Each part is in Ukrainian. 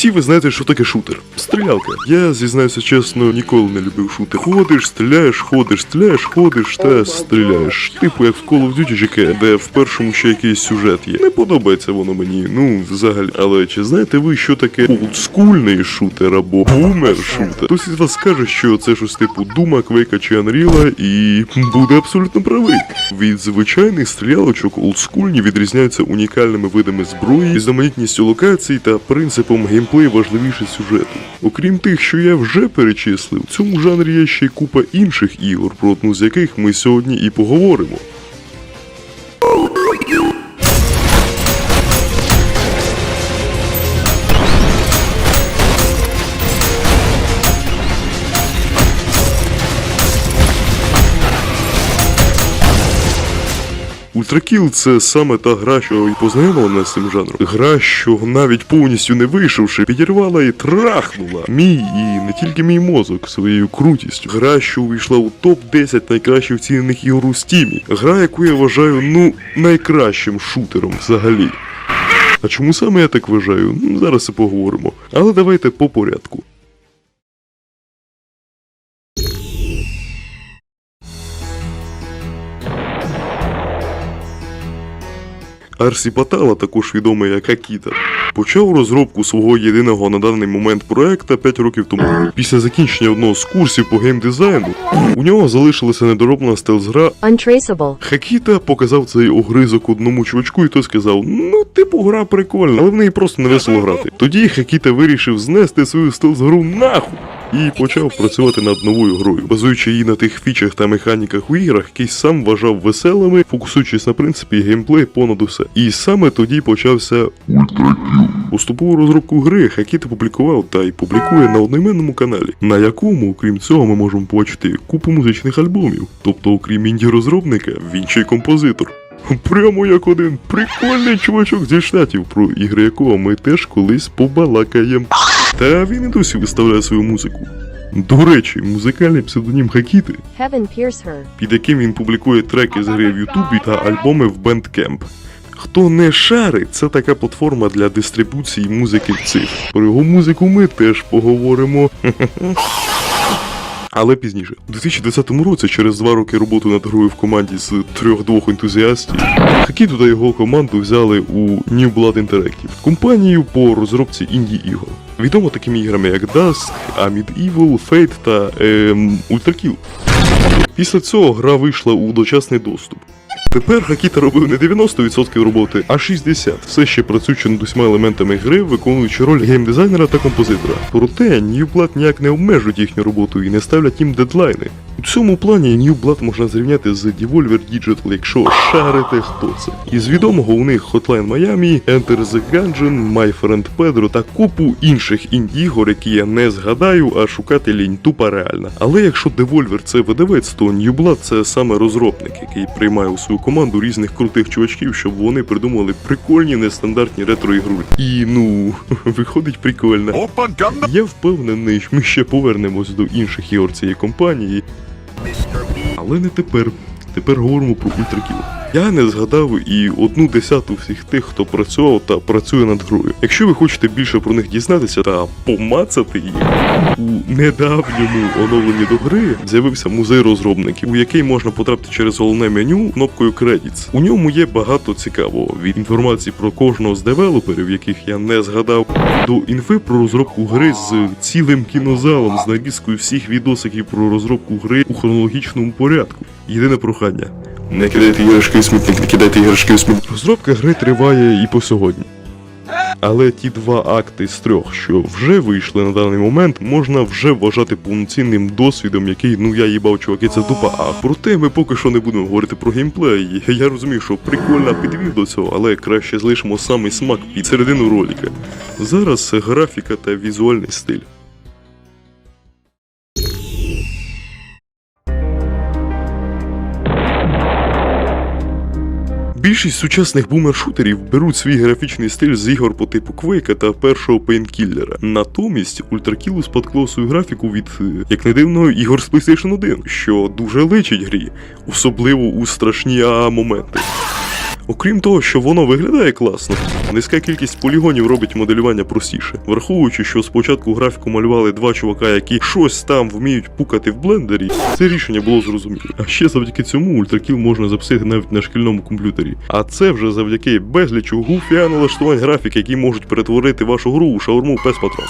Всі ви знаєте, що таке шутер. Стрілялка. Я зізнаюся чесно, ніколи не любив шутер. Ходиш, стріляєш, ходиш, стріляєш, ходиш та стріляєш. Типу як в Call of Duty GK, де в першому ще якийсь сюжет є. Не подобається воно мені, ну взагалі. Але чи знаєте ви, що таке олдскульний шутер або бумер шутер? Хтось із вас скаже, що це щось типу Дума, Квейка чи Unreal, і буде абсолютно правий. Від звичайних стрілялочок олдскульні відрізняються унікальними видами зброї, різноманітністю локацій та принципом геймплею важливіше сюжету. Окрім тих, що я вже перечислив, в цьому жанрі є ще купа інших ігор, про одну з яких ми сьогодні і поговоримо. Ультракіл це саме та гра, що познайомила мене з цим жанром. Гра, що навіть повністю не вийшовши, підірвала і трахнула мій і не тільки мій мозок своєю крутістю. Гра, що увійшла у топ 10 найкращих оцінених ігор у стімі. Гра, яку я вважаю ну найкращим шутером взагалі. А чому саме я так вважаю? Ну, Зараз і поговоримо. Але давайте по порядку. Арсі Патала, також відомий як Акіта, почав розробку свого єдиного на даний момент проекта 5 років тому. Після закінчення одного з курсів по геймдизайну у нього залишилася недороблена стелс-гра. Untraceable. Хакіта показав цей огризок одному чувачку, і той сказав: Ну, типу, гра прикольна, але в неї просто не весело грати. Тоді Хакіта вирішив знести свою стелс-гру нахуй. І почав працювати над новою грою, базуючи її на тих фічах та механіках у іграх, які сам вважав веселими, фокусуючись на принципі геймплей понад усе. І саме тоді почався Поступову розробку гри Хакіта публікував та й публікує на одноіменному каналі, на якому, окрім цього, ми можемо побачити купу музичних альбомів. Тобто, окрім інді-розробника, він ще й композитор. Прямо як один прикольний чувачок зі штатів, про ігри якого ми теж колись побалакаємо. Та він і досі виставляє свою музику. До речі, музикальний псевдонім Хакіти, під яким він публікує треки з гри в Ютубі та альбоми в Bandcamp. Хто не шарить, це така платформа для дистрибуції музики в цифр. Про його музику ми теж поговоримо. Але пізніше, у 2010 році, через два роки роботи над грою в команді з трьох-двох ентузіастів, Хакіду та його команду взяли у New Blood Interactive, компанію по розробці інді ігор. Відомо такими іграми як Dusk, Amid Evil, Fate та ем, Ultra Kill. Після цього гра вийшла у дочасний доступ. Тепер Хакіта робив не 90% роботи, а 60%, все ще працюючи над усіма елементами гри, виконуючи роль геймдизайнера та композитора. Проте Blood ніяк не обмежують їхню роботу і не ставлять їм дедлайни. У цьому плані New Blood можна зрівняти з Devolver Digital, якщо шарите хто це. Із відомого у них Hotline Miami, Enter the Gungeon, My Friend Pedro та купу інших інді-ігор, які я не згадаю, а шукати лінь тупа реальна. Але якщо Devolver це видавець, то New Blood це саме розробник, який приймає у свою команду різних крутих чувачків, щоб вони придумали прикольні нестандартні ретро-ігру. І ну, виходить прикольно. Я впевнений, ми ще повернемось до інших ігор цієї компанії. Але не тепер. Тепер говоримо про ультракіл. Я не згадав і одну десяту всіх тих, хто працював та працює над грою. Якщо ви хочете більше про них дізнатися та помацати їх, у недавньому оновленні до гри з'явився музей розробників, у який можна потрапити через головне меню кнопкою Credits. У ньому є багато цікавого від інформації про кожного з девелоперів, яких я не згадав, до інфи про розробку гри з цілим кінозалом з нарізкою всіх відосиків про розробку гри у хронологічному порядку. Єдине прохання. Не кидайте іграшки у смітник, не кидайте іграшки у смітник. Розробка гри триває і по сьогодні. Але ті два акти з трьох, що вже вийшли на даний момент, можна вже вважати повноцінним досвідом, який, ну я їбав, чуваки, це тупа. А проте ми поки що не будемо говорити про геймплей. Я розумію, що прикольно підвів до цього, але краще залишимо самий смак під середину ролика. Зараз графіка та візуальний стиль. Більшість сучасних бумер-шутерів беруть свій графічний стиль з ігор по типу Quake та першого пейнкіллера. Натомість Ультракіл успадкував свою графіку від, е, як не дивно, ігор з PlayStation 1, що дуже личить грі, особливо у страшні АА моменти. Окрім того, що воно виглядає класно, низька кількість полігонів робить моделювання простіше. Враховуючи, що спочатку графіку малювали два чувака, які щось там вміють пукати в блендері, це рішення було зрозуміло. А ще завдяки цьому ультракіл можна запустити навіть на шкільному комп'ютері. А це вже завдяки безлічу гуфіа налаштувань графік, які можуть перетворити вашу гру у шаурму без патрон.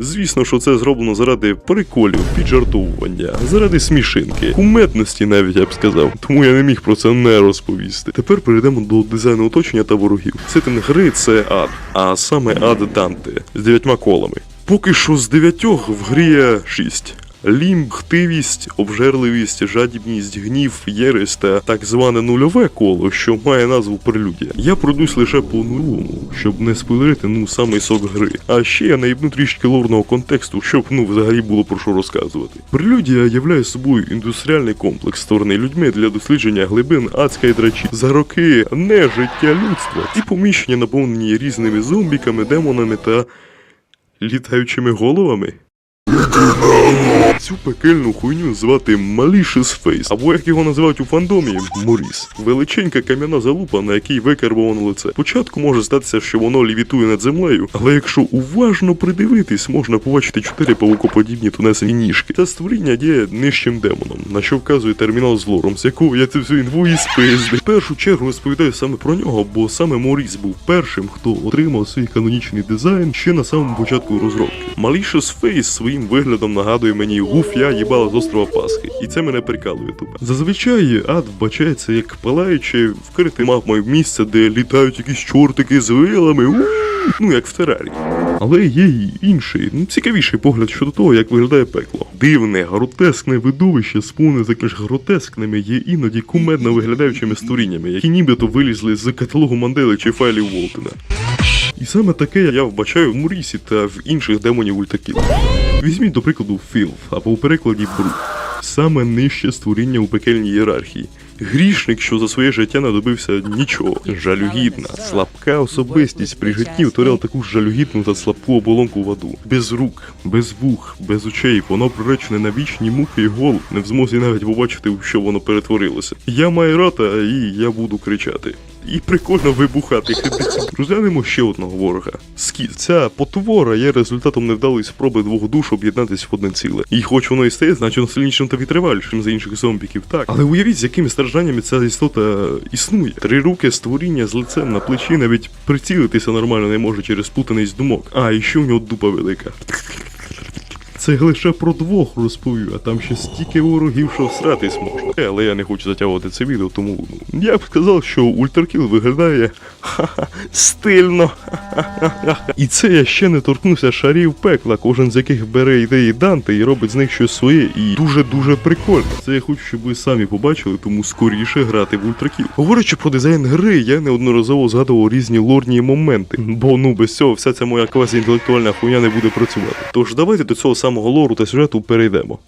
Звісно, що це зроблено заради приколів, піджартовування, заради смішинки, куметності навіть я б сказав. Тому я не міг про це не розповісти. Тепер перейдемо до дизайну оточення та ворогів. Сеттинг гри це ад, а саме ад Данте з дев'ятьма колами. Поки що з дев'ятьох в грі є шість. Лімб, хтивість, обжерливість, жадібність, гнів, єресь та так зване нульове коло, що має назву прелюдія. Я пройдусь лише по нульовому, щоб не спойлерити ну самий сок гри. А ще я наїбну трішки лорного контексту, щоб ну взагалі було про що розказувати. Прелюдія являє собою індустріальний комплекс, створений людьми для дослідження глибин адської драчі за роки не життя людства. Ці поміщення наповнені різними зомбіками, демонами та літаючими головами. Цю пекельну хуйню звати Malicious Face, або як його називають у фандомі Моріс. Величенька кам'яна залупа, на якій викарбовано лице. Спочатку може здатися, що воно лівітує над землею, але якщо уважно придивитись, можна побачити чотири павукоподібні тунесені ніжки. Це створіння діє нижчим демоном, на що вказує термінал з лором, з якого я цю всю інфу і спизди. В першу чергу розповідаю саме про нього, бо саме Моріс був першим, хто отримав свій канонічний дизайн ще на самому початку розробки. Malicious Face своїм виглядом нагадує мені гуф я їбала з острова Пасхи, і це мене прикалує тупо. Зазвичай ад вбачається як палаюче вкрите мавмою місце, де літають якісь чортики з вилами. Ну, як в Терарі. Але є й інший, ну, цікавіший погляд щодо того, як виглядає пекло. Дивне, гротескне видовище, сповнене такими ж гротескними, є іноді кумедно виглядаючими створіннями, які нібито вилізли з каталогу Мандели чи файлів Волтена. І саме таке я вбачаю в Мурісі та в інших демонів ультаків. Візьміть, до прикладу, Філф, або у перекладі Брук. Саме нижче створіння у пекельній ієрархії. Грішник, що за своє життя не добився нічого. Жалюгідна, слабка особистість при житті втворяла таку жалюгідну та слабку оболонку в аду. Без рук, без вух, без очей, воно приречене на вічні муки і гол, не в змозі навіть побачити, в що воно перетворилося. Я маю рата, і я буду кричати. І прикольно вибухати. Розглянемо ще одного ворога. Скіт. Ця потвора є результатом невдалої спроби двох душ об'єднатися в одне ціле. І хоч воно і стає значно сильнішим та витривалішим за інших зомбіків, так. Але уявіть, з якими стражданнями ця істота існує. Три руки створіння з лицем на плечі навіть прицілитися нормально не може через путаність думок. А, і ще у нього дупа велика. Це лише про двох розповів, а там ще стільки ворогів, що всратись можна. Е, Але я не хочу затягувати це відео, тому я б сказав, що Ультракіл виглядає ха-ха, стильно. Ха-ха-ха. І це я ще не торкнувся шарів пекла, кожен з яких бере ідеї Данте і робить з них щось своє і дуже-дуже прикольно. Це я хочу, щоб ви самі побачили, тому скоріше грати в Ультракіл. Говорячи про дизайн гри, я неодноразово згадував різні лорні моменти, бо ну без цього вся ця моя квазіінтелектуальна хуйня не буде працювати. Тож давайте до цього самого лору та сюжету перейдемо.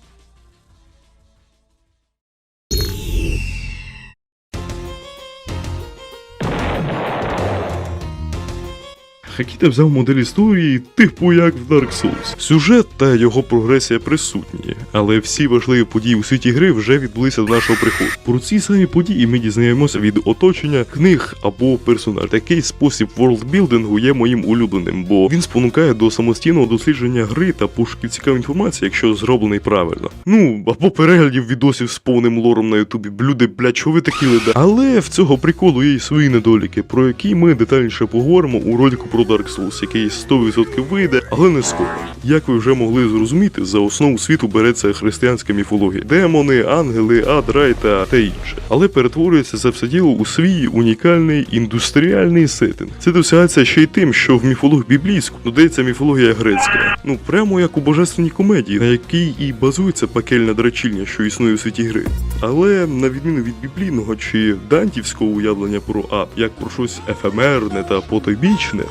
Хакіта взяв модель історії, типу як в Dark Souls. Сюжет та його прогресія присутні, але всі важливі події у світі гри вже відбулися до нашого приходу. Про ці самі події ми дізнаємося від оточення, книг або персонаж. Такий спосіб ворлдбілдингу є моїм улюбленим, бо він спонукає до самостійного дослідження гри та пошуків цікавої інформації, якщо зроблений правильно. Ну або переглядів відосів з повним лором на ютубі. Блюди, блядь, чого ви такі леда? Але в цього приколу є й свої недоліки, про які ми детальніше поговоримо у ролику про Dark Souls, який 100% вийде, але не скоро. Як ви вже могли зрозуміти, за основу світу береться християнська міфологія: демони, ангели, ад, рай та те інше. Але перетворюється це все діло у свій унікальний індустріальний сеттинг. Це досягається ще й тим, що в міфологію біблійську додається міфологія грецька. Ну прямо як у божественній комедії, на якій і базується пекельна драчільня, що існує у світі гри. Але на відміну від біблійного чи дантівського уявлення про ад, як про щось ефемерне та потойбічне,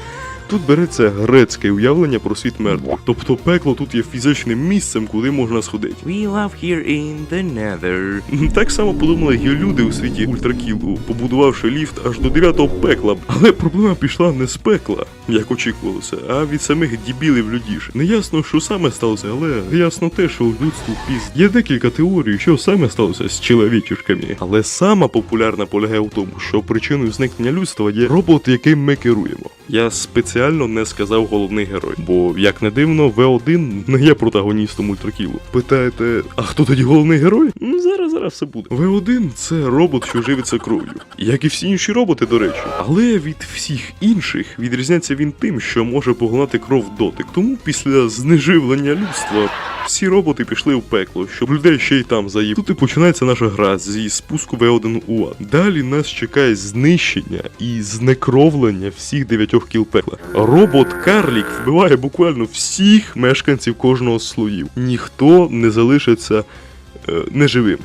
Тут береться грецьке уявлення про світ мертвих. Тобто пекло тут є фізичним місцем, куди можна сходити. We love here in the nether. Так само подумали люди у світі ультракілу, побудувавши ліфт аж до дев'ятого пекла. Але проблема пішла не з пекла, як очікувалося, а від самих дібілів людіш. Не ясно, що саме сталося, але ясно те, що людству піз. Є декілька теорій, що саме сталося з чоловічушками. Але сама популярна полягає в тому, що причиною зникнення людства є робот, яким ми керуємо. Я спеціально не сказав головний герой, бо як не дивно, В1 не є протагоністом ультракілу. Питаєте, а хто тоді головний герой? Ну зараз зараз все буде. В1 це робот, що живиться кров'ю, як і всі інші роботи, до речі. Але від всіх інших відрізняється він тим, що може поглинати кров дотик. Тому після знеживлення людства всі роботи пішли в пекло, щоб людей ще й там заїв. Тут і починається наша гра зі спуску В1 у ад. Далі нас чекає знищення і знекровлення всіх дев'ятьох кіл пекла. Робот Карлік вбиває буквально всіх мешканців кожного з слоїв. Ніхто не залишиться е, неживим.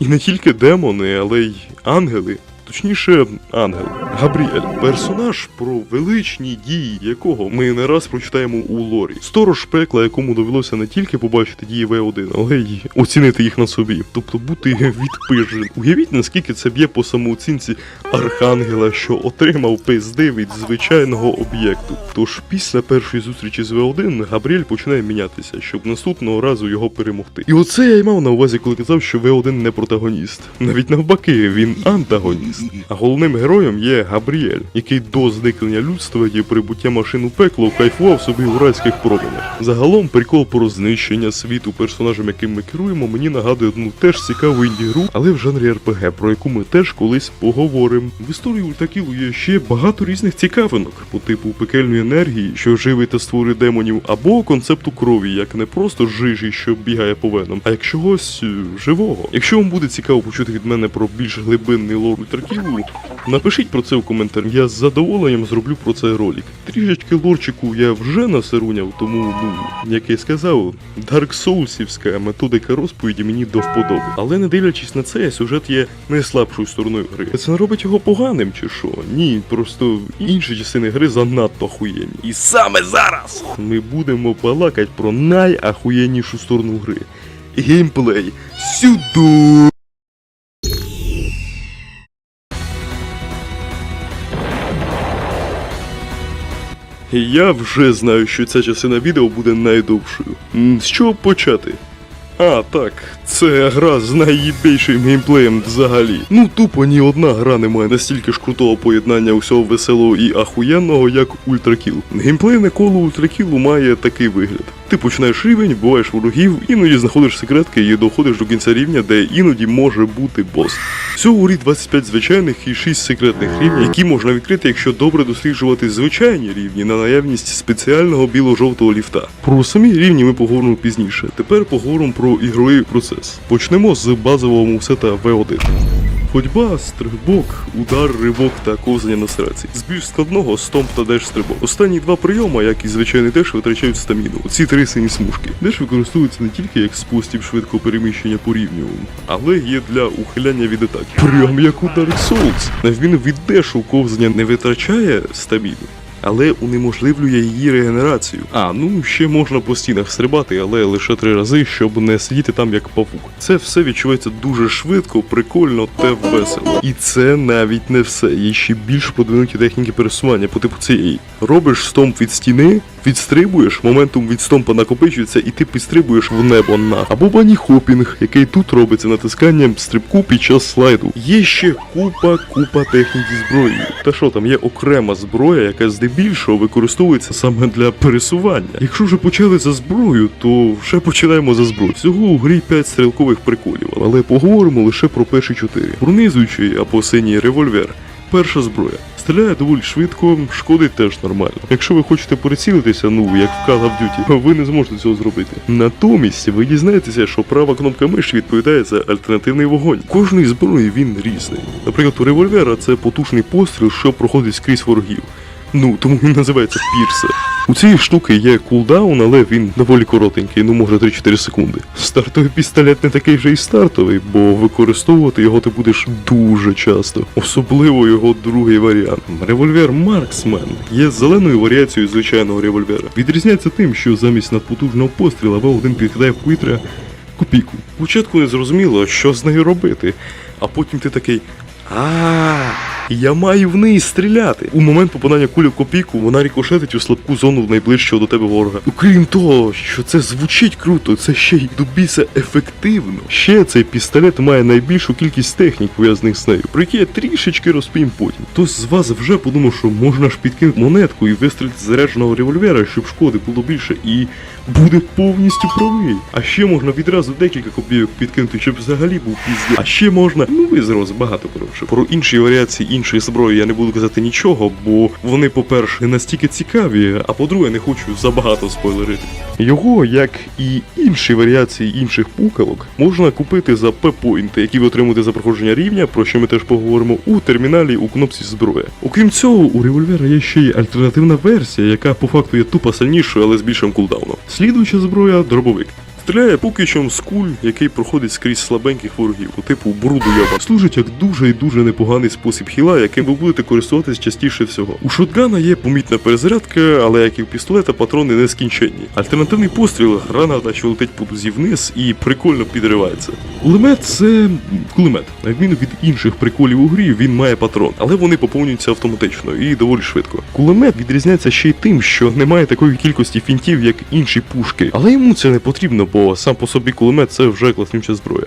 І не тільки демони, але й ангели. Точніше, ангел Габріель, персонаж, про величні дії якого ми не раз прочитаємо у лорі. Сторож пекла, якому довелося не тільки побачити дії В1, але й оцінити їх на собі, тобто бути відпижен. Уявіть, наскільки це б'є по самооцінці архангела, що отримав пизди від звичайного об'єкту. Тож після першої зустрічі з В1 Габріель починає мінятися, щоб наступного разу його перемогти. І оце я й мав на увазі, коли казав, що В1 не протагоніст. Навіть навпаки, він антагоніст. А головним героєм є Габріель, який до зникнення людства і прибуття машин у пекло кайфував собі в райських променях. Загалом прикол про знищення світу персонажем, яким ми керуємо, мені нагадує одну теж цікаву інді-гру, але в жанрі РПГ, про яку ми теж колись поговоримо. В історії Ультакілу є ще багато різних цікавинок, по типу пекельної енергії, що живить та створює демонів, або концепту крові, як не просто жижі, що бігає по венам, а як чогось е, живого. Якщо вам буде цікаво почути від мене про більш глибинний лор Ультракілу, напишіть про це в коментарі. Я з задоволенням зроблю про це ролик. Трішечки лорчику я вже насируняв, тому, ну, як я сказав, Soulsівська методика розповіді мені до вподоби. Але не дивлячись на це, сюжет є найслабшою стороною гри. Це не робить його поганим чи що? Ні, просто інші частини гри занадто охуєнні. І саме зараз ми будемо балакати про найахуєннішу сторону гри. Геймплей. Сюди! Я вже знаю, що ця частина відео буде найдовшою. З чого почати? А, так, це гра з найїбейшим геймплеєм взагалі. Ну тупо ні одна гра не має настільки ж крутого поєднання усього веселого і ахуєнного, як Ультракіл. Геймплейне коло Ультракілу має такий вигляд. Ти починаєш рівень, вбиваєш ворогів, іноді знаходиш секретки і доходиш до кінця рівня, де іноді може бути бос. Всього у грі 25 звичайних і 6 секретних рівнів, які можна відкрити, якщо добре досліджувати звичайні рівні на наявність спеціального біло-жовтого ліфта. Про самі рівні ми поговоримо пізніше. Тепер поговоримо про ігровий процес. Почнемо з базового мувсета V1. Ходьба, стрибок, удар, ривок та ковзання на сраці. З більш складного стомп та деш стрибок. Останні два прийоми, як і звичайний деш, витрачають стаміну. Ці три сині смужки. Деш використовується не тільки як спосіб швидкого переміщення по рівню, але є для ухиляння від атаки. Прям як у Dark Souls. На відміну від дешу ковзання не витрачає стаміну. Але унеможливлює її регенерацію. А ну ще можна по стінах стрибати, але лише три рази, щоб не сидіти там як павук. Це все відчувається дуже швидко, прикольно та весело. І це навіть не все. Є ще більш продвинуті техніки пересування по типу цієї. Робиш стомп від стіни, відстрибуєш, моментум від стомпа накопичується, і ти підстрибуєш в небо на. Або бані-хопінг, який тут робиться натисканням стрибку під час слайду. Є ще купа, купа техніки зброї. Та що там є окрема зброя, яка здебільшого використовується саме для пересування. Якщо вже почали за зброю, то вже починаємо за зброю. Всього у грі 5 стрілкових приколів, але поговоримо лише про перші 4. Пронизуючий або синій револьвер. Перша зброя. Стріляє доволі швидко, шкодить теж нормально. Якщо ви хочете прицілитися, ну як в Call of Duty, ви не зможете цього зробити. Натомість ви дізнаєтеся, що права кнопка миші відповідає за альтернативний вогонь. Кожної зброї він різний. Наприклад, у револьвера це потужний постріл, що проходить скрізь ворогів. Ну, тому він називається пірсе. У цієї штуки є кулдаун, але він доволі коротенький, ну може 3-4 секунди. Стартовий пістолет не такий вже й стартовий, бо використовувати його ти будеш дуже часто. Особливо його другий варіант. Револьвер Марксмен є зеленою варіацією звичайного револьвера. Відрізняється тим, що замість надпотужного постріла В1 підкидає в повітря копійку. Спочатку не зрозуміло, що з нею робити, а потім ти такий. А, я маю в неї стріляти. У момент попадання кулі в копійку вона рікошетить у слабку зону найближчого до тебе ворога. Окрім того, що це звучить круто, це ще й до ефективно. Ще цей пістолет має найбільшу кількість технік пов'язаних з нею, про які я трішечки розповім потім. Хтось з вас вже подумав, що можна ж підкинути монетку і вистрілити зарядженого револьвера, щоб шкоди було більше, і буде повністю правий. А ще можна відразу декілька копійок підкинути, щоб взагалі був пізді. А ще можна, ну ви зараз багато коротше. Про інші варіації іншої зброї я не буду казати нічого, бо вони, по-перше, не настільки цікаві, а по-друге, не хочу забагато спойлерити. Його, як і інші варіації інших пукалок, можна купити за П-поінти, які ви отримуєте за проходження рівня, про що ми теж поговоримо у терміналі у кнопці зброя. Окрім цього, у револьвера є ще й альтернативна версія, яка по факту є тупо сильнішою, але з більшим кулдауном. Слідуюча зброя дробовик. Стріляє покичом з куль, який проходить скрізь слабеньких ворогів, у типу бруду яба. Служить як дуже і дуже непоганий спосіб хіла, яким ви будете користуватись частіше всього. У шотгана є помітна перезарядка, але як і у пістолета, патрони нескінченні. Альтернативний постріл, граната, що летить по дузі вниз і прикольно підривається. Кулемет це кулемет. На відміну від інших приколів у грі, він має патрон, але вони поповнюються автоматично і доволі швидко. Кулемет відрізняється ще й тим, що немає такої кількості фінтів, як інші пушки, але йому це не потрібно, бо сам по собі кулемет це вже класнюча зброя.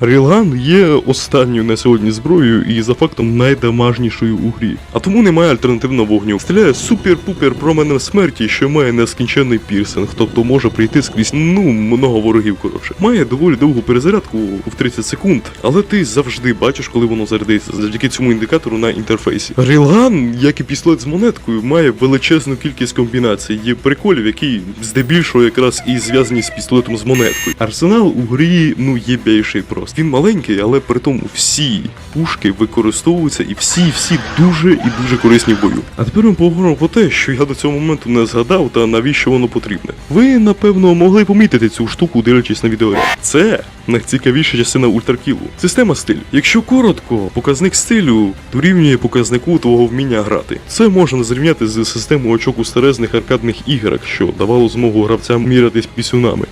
Рілган є останньою на сьогодні зброєю і за фактом найдамажнішою у грі. А тому немає альтернативного вогню. Стріляє супер-пупер променем смерті, що має нескінченний пірсинг, тобто може прийти скрізь ну много ворогів коротше. Має доволі довгу перезарядку в 30 секунд, але ти завжди бачиш, коли воно зарядиться, завдяки цьому індикатору на інтерфейсі. Рілган, як і пістолет з монеткою, має величезну кількість комбінацій. Є приколів, які здебільшого якраз і зв'язані з пістолетом з монеткою. Арсенал у грі ну є більший просто. Він маленький, але при тому всі пушки використовуються і всі-всі дуже і дуже корисні в бою. А тепер ми поговоримо про те, що я до цього моменту не згадав та навіщо воно потрібне. Ви напевно могли помітити цю штуку, дивлячись на відеоряд. Це найцікавіша частина ультракілу. Система стиль. Якщо коротко, показник стилю дорівнює показнику твого вміння грати. Це можна зрівняти з системою очок у старезних аркадних іграх, що давало змогу гравцям мірятись пісюнами.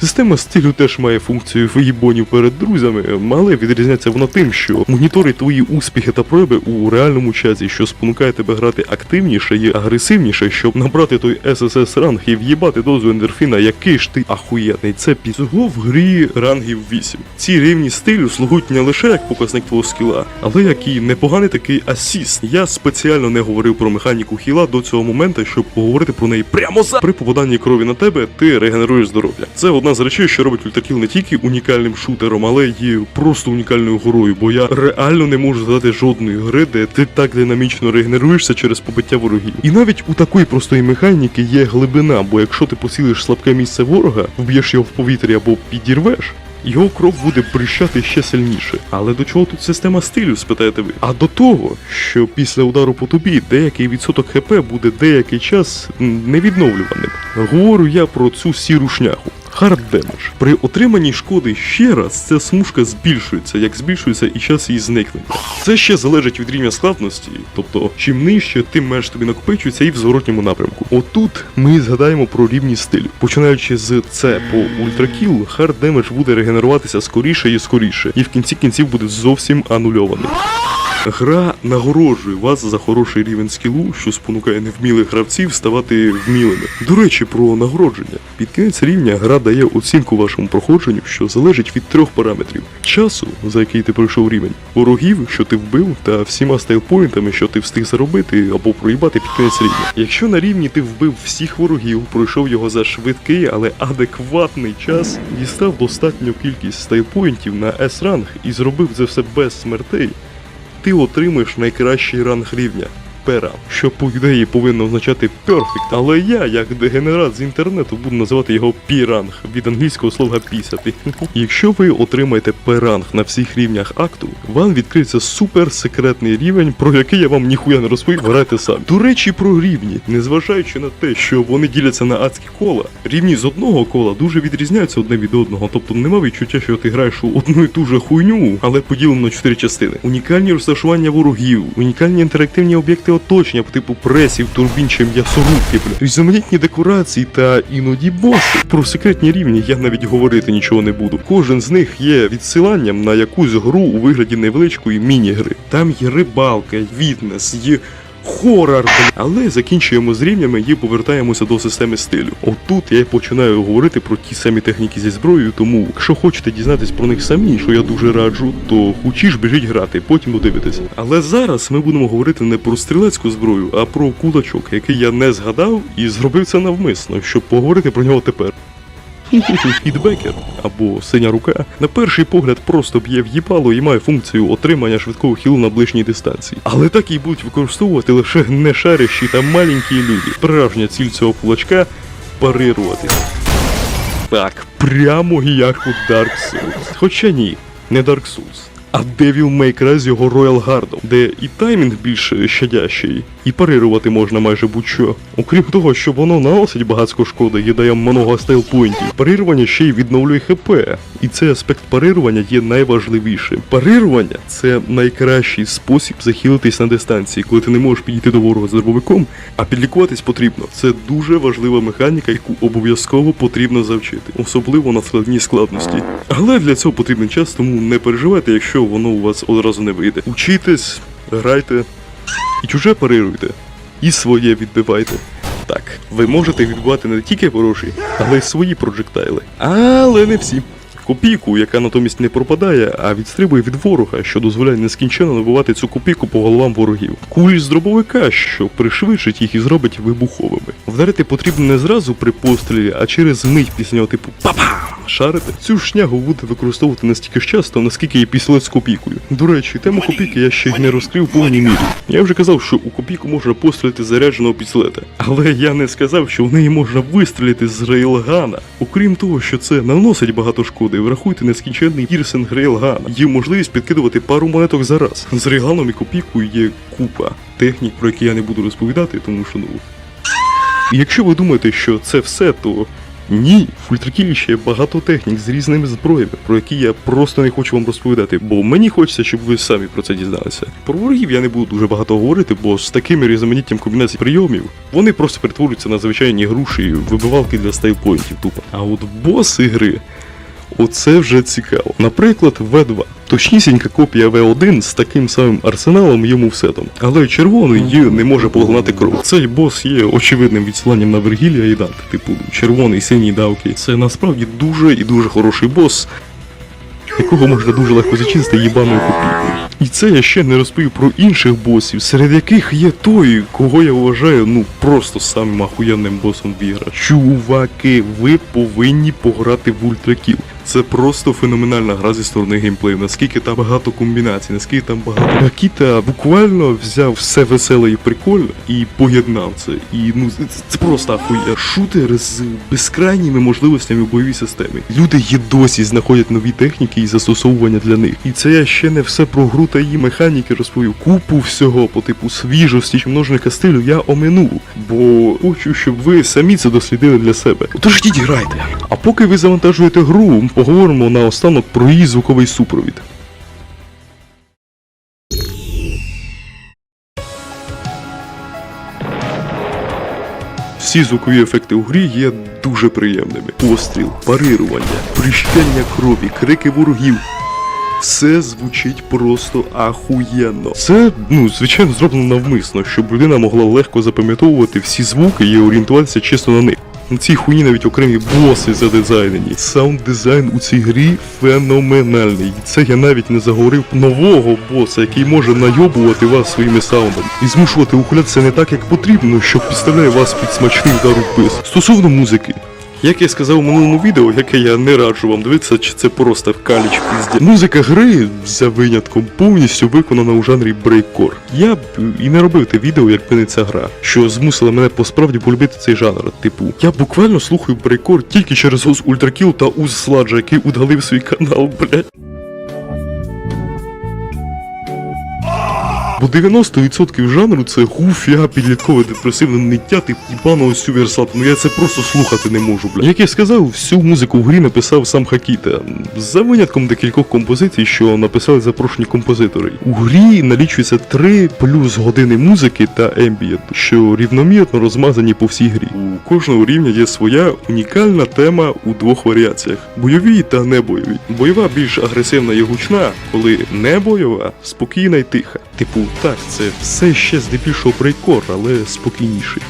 Система стилю теж має функцію виїбонів перед друзями, але відрізняється вона тим, що моніторить твої успіхи та прояви у реальному часі, що спонукає тебе грати активніше і агресивніше, щоб набрати той ССС ранг і в'їбати дозу ендорфіна, який ж ти ахуєтний. Це пізого в грі рангів 8. Ці рівні стилю слугують не лише як показник твого скіла, але як і непоганий такий асіст. Я спеціально не говорив про механіку хіла до цього моменту, щоб поговорити про неї прямо за при попаданні крові на тебе, ти регенеруєш здоров'я. Це одна з речей, що робить ультакіл не тільки унікальним шутером, але й просто унікальною горою, бо я реально не можу згадати жодної гри, де ти так динамічно регенеруєшся через побиття ворогів. І навіть у такої простої механіки є глибина, бо якщо ти поцілиш слабке місце ворога, вб'єш його в повітрі або підірвеш. Його кров буде брищати ще сильніше. Але до чого тут система стилю, спитаєте ви? А до того, що після удару по тобі деякий відсоток ХП буде деякий час невідновлюваним. Говорю я про цю сіру шняху. Хард демедж. При отриманні шкоди ще раз ця смужка збільшується, як збільшується і час її зникнення. Це ще залежить від рівня складності, тобто чим нижче, тим менш тобі накопичується і в зворотньому напрямку. Отут ми згадаємо про рівні стилю. Починаючи з це по ультракіл, хард демедж буде регенеруватися скоріше і скоріше, і в кінці кінців буде зовсім анульований. Гра нагороджує вас за хороший рівень скілу, що спонукає невмілих гравців ставати вмілими. До речі, про нагородження. Під кінець рівня гра дає оцінку вашому проходженню, що залежить від трьох параметрів: часу, за який ти пройшов рівень, ворогів, що ти вбив, та всіма стейлпоінтами, що ти встиг заробити або проїбати під кінець рівня. Якщо на рівні ти вбив всіх ворогів, пройшов його за швидкий, але адекватний час, дістав достатню кількість стейлпоінтів на S-ранг і зробив це все без смертей ти отримаєш найкращий ранг рівня. Пера, що по ідеї повинно означати perfect, але я, як дегенерат з інтернету, буду називати його піранг від англійського слова пісяти. Якщо ви отримаєте перанг на всіх рівнях акту, вам відкриється суперсекретний рівень, про який я вам ніхуя не розповів, грайте самі. До речі, про рівні, незважаючи на те, що вони діляться на адські кола, рівні з одного кола дуже відрізняються одне від одного, тобто нема відчуття, що ти граєш у одну і ту же хуйню, але поділено на чотири частини. Унікальні розташування ворогів, унікальні інтерактивні об'єкти оточення, типу пресів, турбін чи м'ясорубки, бля, різноманітні декорації та іноді боси. Про секретні рівні я навіть говорити нічого не буду. Кожен з них є відсиланням на якусь гру у вигляді невеличкої міні-гри. Там є рибалка, вітнес, є хорор, але закінчуємо з рівнями і повертаємося до системи стилю. Отут я починаю говорити про ті самі техніки зі зброєю, тому якщо хочете дізнатись про них самі, що я дуже раджу, то хучі ж біжіть грати, потім додивитися. Але зараз ми будемо говорити не про стрілецьку зброю, а про кулачок, який я не згадав і зробив це навмисно, щоб поговорити про нього тепер. Хітбекер або синя рука на перший погляд просто б'є в їбало і має функцію отримання швидкого хілу на ближній дистанції. Але так і будуть використовувати лише нешарящі та маленькі люди. Справжня ціль цього кулачка парирувати. Так, прямо як у Dark Souls. Хоча ні, не Dark Souls. А Devil May Cry з його Royal Guard, де і таймінг більш щадящий, і парирувати можна майже будь-що. Окрім того, що воно наносить багатсько шкоди і дає много стейл-поінтів, парирування ще й відновлює ХП. І цей аспект парирування є найважливішим. Парирування це найкращий спосіб захилитись на дистанції, коли ти не можеш підійти до ворога з дробовиком, а підлікуватись потрібно. Це дуже важлива механіка, яку обов'язково потрібно завчити, особливо на складній складності. Але для цього потрібен час, тому не переживайте, якщо воно у вас одразу не вийде. Учітесь, грайте і чуже парируйте, і своє відбивайте. Так, ви можете відбивати не тільки хороші, але й свої проджектайли. Але не всі. Копійку, яка натомість не пропадає, а відстрибує від ворога, що дозволяє нескінченно набивати цю копійку по головам ворогів. Кулі з дробовика, що пришвидшить їх і зробить вибуховими. Вдарити потрібно не зразу при пострілі, а через мить після нього типу папам. Шарите? Цю шнягу буде використовувати настільки ж часто, наскільки є пістолет з копійкою. До речі, тему копійки я ще й не розкрив в повній мірі. Я вже казав, що у копійку можна пострілити зарядженого пістолета. Але я не сказав, що в неї можна вистрілити з рейлгана. Окрім того, що це наносить багато шкоди, врахуйте нескінченний пірсинг рейлгана. Є можливість підкидувати пару монеток за раз. З рейлганом і копійкою є купа технік, про які я не буду розповідати, тому що ну. Якщо ви думаєте, що це все, то ні, в Ультракілі ще є багато технік з різними зброями, про які я просто не хочу вам розповідати, бо мені хочеться, щоб ви самі про це дізналися. Про ворогів я не буду дуже багато говорити, бо з такими різноманіттям комбінацій прийомів вони просто перетворюються на звичайні груші вибивалки для стейлпоінтів тупо. А от боси гри. Оце вже цікаво. Наприклад, В2. Точнісінька копія В1 з таким самим арсеналом йому всетом. Але червоний її не може поглинати кров. Цей бос є очевидним відсиланням на Вергілія і Данте, типу червоний, синій давки. Це насправді дуже і дуже хороший бос, якого можна дуже легко зачистити їбаною копійкою. І це я ще не розповів про інших босів, серед яких є той, кого я вважаю ну просто самим ахуєнним босом в іграх. Чуваки, ви повинні пограти в ультракіл. Це просто феноменальна гра зі сторони геймплею. Наскільки там багато комбінацій, наскільки там багато. Акіта буквально взяв все веселе і прикольне і поєднав це. І ну це, просто ахує. Шутер з безкрайніми можливостями в бойовій системі. Люди є досі знаходять нові техніки і застосовування для них. І це я ще не все про гру та її механіки розповів. Купу всього по типу свіжості чи множника стилю я оминув. Бо хочу, щоб ви самі це дослідили для себе. Тож йдіть грайте. А поки ви завантажуєте гру, поговоримо наостанок про її звуковий супровід. Всі звукові ефекти у грі є дуже приємними. Постріл, парирування, прищення крові, крики ворогів. Все звучить просто ахуєнно. Це, ну, звичайно, зроблено навмисно, щоб людина могла легко запам'ятовувати всі звуки і орієнтуватися чисто на них. На цій хуйні навіть окремі боси задизайнені. Саунд дизайн у цій грі феноменальний. Це я навіть не заговорив нового боса, який може найобувати вас своїми саундами і змушувати ухилятися не так, як потрібно, що підставляє вас під смачний удар у пис. Стосовно музики. Як я сказав у минулому відео, яке я не раджу вам дивитися, чи це просто каліч пізді. Музика гри, за винятком, повністю виконана у жанрі брейкор. Я б і не робив те відео, якби не ця гра, що змусила мене посправді полюбити цей жанр. Типу, я буквально слухаю брейкор тільки через Уз Ультракіл та Уз Сладжа, який удалив свій канал, блядь. Бо 90% жанру це гуфя, підліткове депресивне ниття, тип їбаного сюверсат. Ну я це просто слухати не можу, бля. Як я сказав, всю музику в грі написав сам Хакіта. За винятком декількох композицій, що написали запрошені композитори. У грі налічується 3 плюс години музики та ембієнт, що рівномірно розмазані по всій грі. У кожного рівня є своя унікальна тема у двох варіаціях: бойові та небойові. Бойова більш агресивна і гучна, коли небойова спокійна і тиха. Типу, так, це все ще здебільшого брейкор, але спокійніший.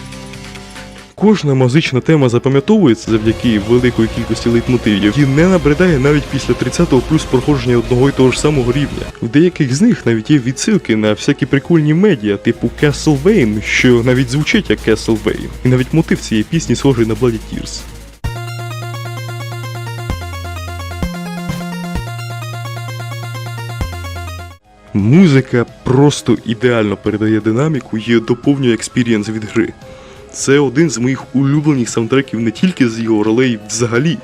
Кожна музична тема запам'ятовується завдяки великої кількості лейтмотивів і не набридає навіть після 30-го плюс проходження одного і того ж самого рівня. В деяких з них навіть є відсилки на всякі прикольні медіа, типу Castlevane, що навіть звучить як Castlevane. І навіть мотив цієї пісні схожий на Bloody Tears. Музика просто ідеально передає динаміку і доповнює експірієнс від гри. Це один з моїх улюблених саундтреків не тільки з його ролей взагалі.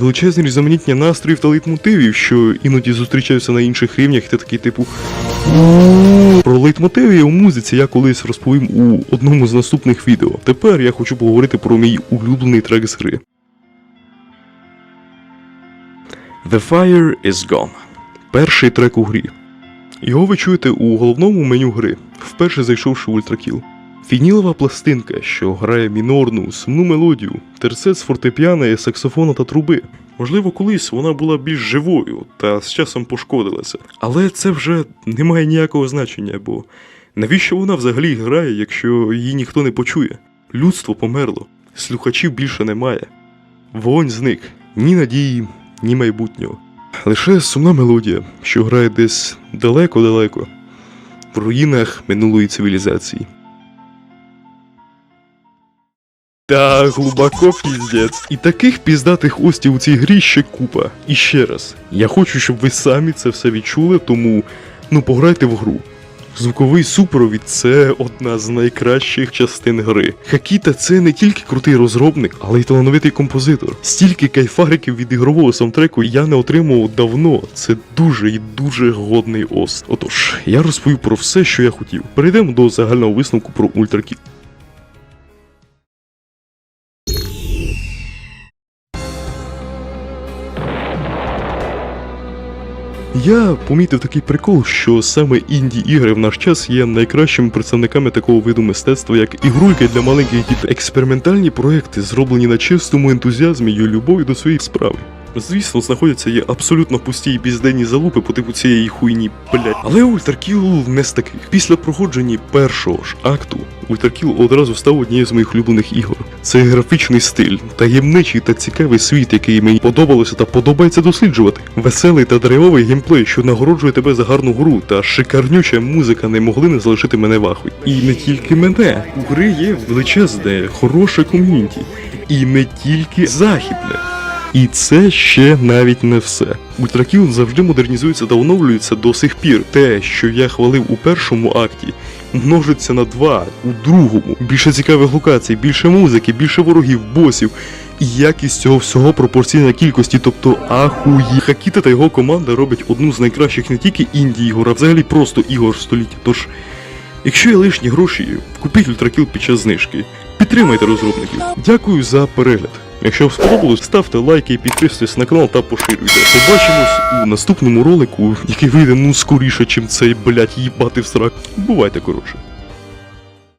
Величезне різноманіття настроїв та лейтмотивів, що іноді зустрічаються на інших рівнях, та такий типу. Про лейтмотиви у музиці я колись розповім у одному з наступних відео. Тепер я хочу поговорити про мій улюблений трек з гри. The fire is gone. Перший трек у грі. Його ви чуєте у головному меню гри, вперше зайшовши в ультракіл. Фінілова пластинка, що грає мінорну, сумну мелодію, терцет з фортепіано саксофона та труби. Можливо, колись вона була більш живою та з часом пошкодилася. Але це вже не має ніякого значення, бо навіщо вона взагалі грає, якщо її ніхто не почує? Людство померло, слухачів більше немає. Вогонь зник, ні надії, ні майбутнього. Лише сумна мелодія, що грає десь далеко-далеко, в руїнах минулої цивілізації. Та глибоко піздець. І таких піздатих остів у цій грі ще купа. І ще раз, я хочу, щоб ви самі це все відчули, тому ну пограйте в гру. Звуковий супровід це одна з найкращих частин гри. Хакіта це не тільки крутий розробник, але й талановитий композитор. Стільки кайфариків від ігрового саундтреку я не отримував давно. Це дуже і дуже годний ост. Отож, я розповів про все, що я хотів. Перейдемо до загального висновку про ультракіт. Я помітив такий прикол, що саме інді-ігри в наш час є найкращими представниками такого виду мистецтва, як ігрульки для маленьких дітей. Експериментальні проекти, зроблені на чистому ентузіазмі і любові до своєї справи. Звісно, знаходяться є абсолютно пусті і безденні залупи по типу цієї хуйні, блять. Але Ультракіл не з таких. Після проходження першого ж акту Ультракіл одразу став однією з моїх улюблених ігор. Це графічний стиль, таємничий та цікавий світ, який мені подобалося та подобається досліджувати. Веселий та драйвовий геймплей, що нагороджує тебе за гарну гру, та шикарнюча музика не могли не залишити мене в ахуї. І не тільки мене. У гри є величезне, хороше ком'юніті. І не тільки західне. І це ще навіть не все. Ультракіл завжди модернізується та оновлюється до сих пір. Те, що я хвалив у першому акті, множиться на два у другому. Більше цікавих локацій, більше музики, більше ворогів, босів. І якість цього всього пропорційна кількості, тобто ахуї. Хакіта та його команда робить одну з найкращих не тільки інді ігор, а взагалі просто ігор століття. Тож, якщо є лишні гроші, купіть ультракіл під час знижки. Підтримайте розробників. Дякую за перегляд. Якщо сподобалось, ставте лайки, підписуйтесь на канал та поширюйте. Побачимось у наступному ролику, який вийде ну скоріше, чим цей блять їбати в срак. Бувайте коротше.